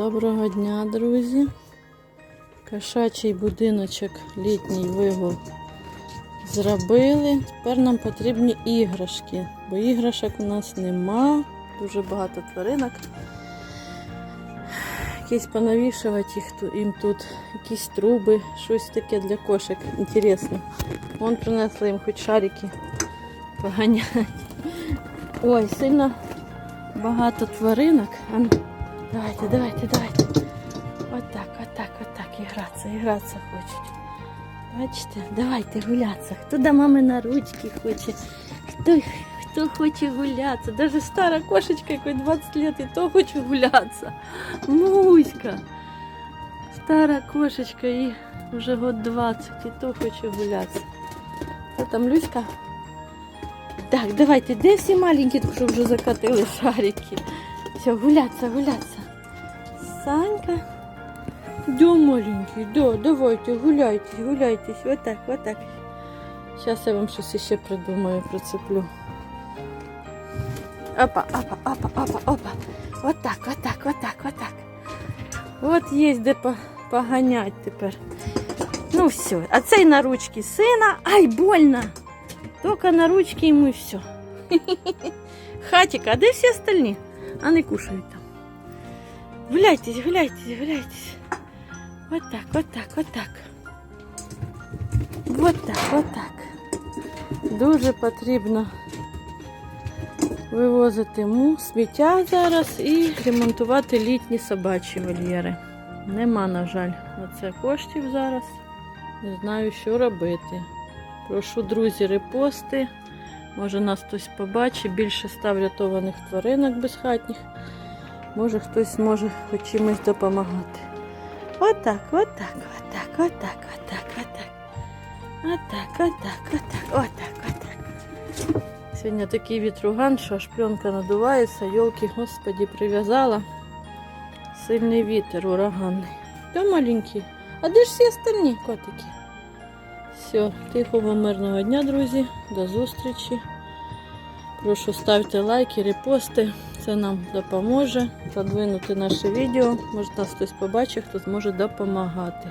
Доброго дня, друзі. Кошачий будиночок літній вигул зробили. Тепер нам потрібні іграшки, бо іграшок у нас нема. Дуже багато тваринок. Якісь понавішувати їх їм тут, якісь труби, щось таке для кошек. Інтересно. Вон принесли їм хоч шарики поганяти. Ой, сильно багато тваринок. А Давайте, давайте, давайте. Вот так, вот так, вот так. Ігратися, ігратися хочуть. Бачите, давайте гулятися. Хто до мами на ручки хоче, хто, хто хоче гулятися. Даже стара кошечка, якой 20 лет, і то хоче гулятися. Муська. Стара кошечка, їй вже год 20, і то хоче гулятися. Хто там Люська? Так, давайте, де всі маленькі, що вже закатили шарики? Все, гуляться, гуляться. Санька. Да, маленький, да, давайте, гуляйтесь, гуляйтесь. Вот так, вот так. Сейчас я вам щось ще придумаю, прицеплю. Опа, опа, опа, опа, опа. Вот так, вот так, вот так, вот так. Вот є де по- поганять тепер. Ну все. А цей на ручки сина. Ай, больно. Только на ручки ему и все. Хатик, а де всі остальні? А не кушають там. Гуляйтесь, гуляйтесь, гуляйтесь. Вот так, вот так, вот так. Вот так, вот так. Дуже потрібно вивозити му, сміття зараз і ремонтувати літні собачі вольєри. Нема, на жаль, на це коштів зараз. Не знаю, що робити. Прошу, друзі, репости. Може нас хтось побачить, більше ста врятованих тваринок безхатніх. Може хтось може хоч чимось допомагати. Отак, отак, отак, отак, отак, отак. Отак, отак, отак, отак, отак. Сьогодні такий вітруган, що аж пленка надувається, йолки, господі, прив'язала. Сильний вітер ураганний. Та маленький. А де ж всі остальні котики? Все, тихого, мирного дня, друзі. До зустрічі. Прошу ставте лайки, репости. Це нам допоможе продвинути наше відео. Може нас хтось побачить, хто зможе допомагати.